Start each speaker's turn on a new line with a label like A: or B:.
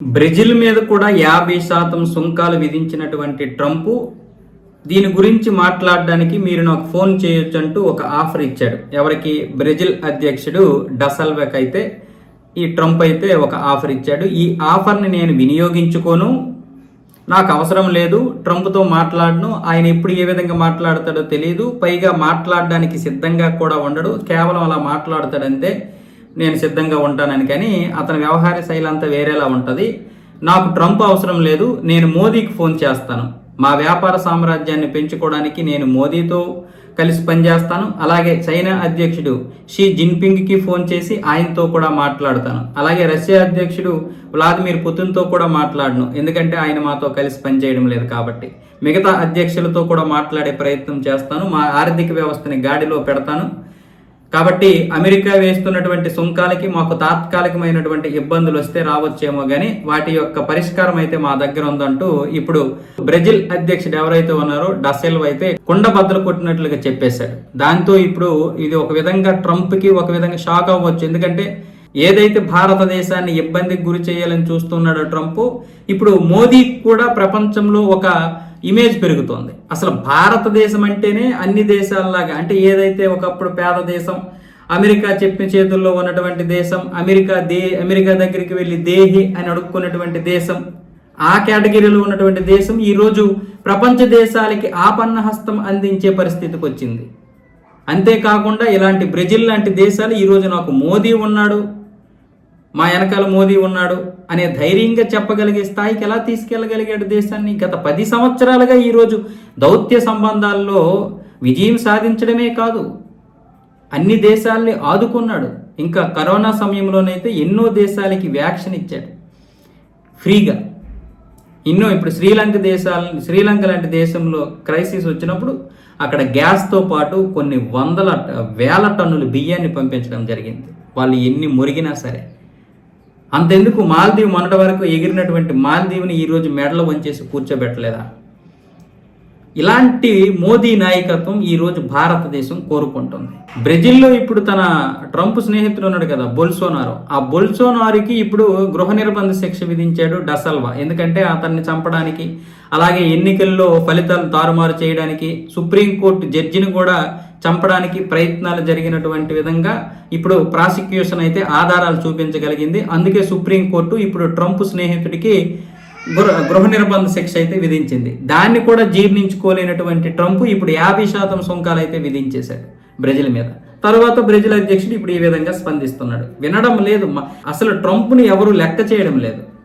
A: Brazil మీద కూడా యాభై శాతం సుంకాలు విధించినటువంటి ట్రంప్ దీని గురించి మాట్లాడడానికి మీరు నాకు ఫోన్ చేయొచ్చు అంటూ ఒక ఆఫర్ ఇచ్చాడు. ఎవరికి? బ్రెజిల్ అధ్యక్షుడు డసల్వెక్ అయితే ఈ ట్రంప్ అయితే ఒక ఆఫర్ ఇచ్చాడు. ఈ ఆఫర్ని నేను వినియోగించుకోను. నాకు అవసరం లేదు. ట్రంప్తో మాట్లాడను. ఆయన ఎప్పుడు ఏ విధంగా మాట్లాడతాడో తెలియదు పైగా మాట్లాడడానికి సిద్ధంగా కూడా ఉండడు. కేవలం అలా మాట్లాడతాడంతే. నేను సిద్ధంగా ఉంటానని కానీ అతని వ్యవహార శైలి అంతా వేరేలా ఉంటుంది. నాకు ట్రంప్ అవసరం లేదు నేను మోదీకి ఫోన్ చేస్తాను. మా వ్యాపార సామ్రాజ్యాన్ని పెంచుకోవడానికి నేను మోదీతో కలిసి పనిచేస్తాను. అలాగే చైనా అధ్యక్షుడు షీ జిన్పింగ్కి ఫోన్ చేసి ఆయనతో కూడా మాట్లాడతాను. అలాగే రష్యా అధ్యక్షుడు వ్లాదిమిర్ పుతిన్తో కూడా మాట్లాడను. ఎందుకంటే ఆయన మాతో కలిసి పనిచేయడం లేదు కాబట్టి. మిగతా అధ్యక్షులతో కూడా మాట్లాడే ప్రయత్నం చేస్తాను. మా ఆర్థిక వ్యవస్థని గాడిలో పెడతాను. కాబట్టి అమెరికా వేస్తున్నటువంటి సుంకాలకి మాకు తాత్కాలికమైనటువంటి ఇబ్బందులు వస్తే రావచ్చేమో కానీ వాటి యొక్క పరిష్కారం అయితే మా దగ్గర ఉందంటూ ఇప్పుడు బ్రెజిల్ అధ్యక్షుడు ఎవరైతే ఉన్నారో డసెల్వ్ అయితే కుండ బద్దలు కొట్టినట్లుగా చెప్పేశాడు. దాంతో ఇప్పుడు ఇది ఒక విధంగా ట్రంప్కి ఒక విధంగా షాక్ అవ్వచ్చు. ఎందుకంటే ఏదైతే భారతదేశాన్ని ఇబ్బందికి గురి చేయాలని చూస్తున్నాడో ట్రంప్ ఇప్పుడు మోదీ కూడా ప్రపంచంలో ఒక ఇమేజ్ పెరుగుతోంది. అసలు భారతదేశం అంటేనే అన్ని దేశాలలాగా అంటే ఏదైతే ఒకప్పుడు పేద దేశం అమెరికా చెప్పిన చేతుల్లో ఉన్నటువంటి దేశం అమెరికా దే అమెరికా దగ్గరికి వెళ్ళి దేహి అని అడుక్కున్నటువంటి దేశం ఆ కేటగిరీలో ఉన్నటువంటి దేశం ఈరోజు ప్రపంచ దేశాలకి ఆపన్న హస్తం అందించే పరిస్థితికి వచ్చింది. అంతేకాకుండా ఇలాంటి బ్రెజిల్ లాంటి దేశాలు ఈరోజు నాకు మోదీ ఉన్నాడు మా వెనకాల మోదీ ఉన్నాడు అనే ధైర్యంగా చెప్పగలిగే స్థాయికి ఎలా తీసుకెళ్ళగలిగాడు దేశాన్ని? గత పది సంవత్సరాలుగా ఈరోజు దౌత్య సంబంధాల్లో విజయం సాధించడమే కాదు అన్ని దేశాల్ని ఆదుకున్నాడు. ఇంకా కరోనా సమయంలోనైతే ఎన్నో దేశాలకి వ్యాక్సిన్ ఇచ్చాడు. ఫ్రీగా. ఎన్నో ఇప్పుడు శ్రీలంక దేశాల శ్రీలంక లాంటి దేశంలో క్రైసిస్ వచ్చినప్పుడు అక్కడ గ్యాస్తో పాటు కొన్ని వందల వేల టన్నులు బియ్యాన్ని పంపించడం జరిగింది. వాళ్ళు ఎన్ని మురిగినా సరే. అంతెందుకు మాల్దీవ్ మొన్నటి వరకు ఎగిరినటువంటి మాల్దీవ్ని ఈరోజు మెడలో వంచేసి కూర్చోబెట్టలేదా? ఇలాంటి మోదీ నాయకత్వం ఈరోజు భారతదేశం కోరుకుంటుంది. బ్రెజిల్లో ఇప్పుడు తన ట్రంప్ స్నేహితుడు ఉన్నాడు కదా బొల్సోనారో. ఆ బొల్సోనారికి ఇప్పుడు గృహ నిర్బంధ శిక్ష విధించాడు డసల్వా. ఎందుకంటే అతన్ని చంపడానికి అలాగే ఎన్నికల్లో ఫలితాలు తారుమారు చేయడానికి సుప్రీంకోర్టు జడ్జిని కూడా చంపడానికి ప్రయత్నాలు జరిగినటువంటి విధంగా ఇప్పుడు ప్రాసిక్యూషన్ అయితే ఆధారాలు చూపించగలిగింది. అందుకే సుప్రీంకోర్టు ఇప్పుడు ట్రంప్ స్నేహితుడికి గృహ గృహ నిర్బంధ శిక్ష అయితే విధించింది. దాన్ని కూడా జీర్ణించుకోలేనటువంటి ట్రంప్ ఇప్పుడు యాభై శాతం సుంకాలు అయితే విధించేశాడు బ్రెజిల్ మీద. తర్వాత బ్రెజిల్ అధ్యక్షుడు ఇప్పుడు ఈ విధంగా స్పందిస్తున్నాడు. వినడం లేదు. అసలు ట్రంప్ని ఎవరు లెక్క చేయడం లేదు.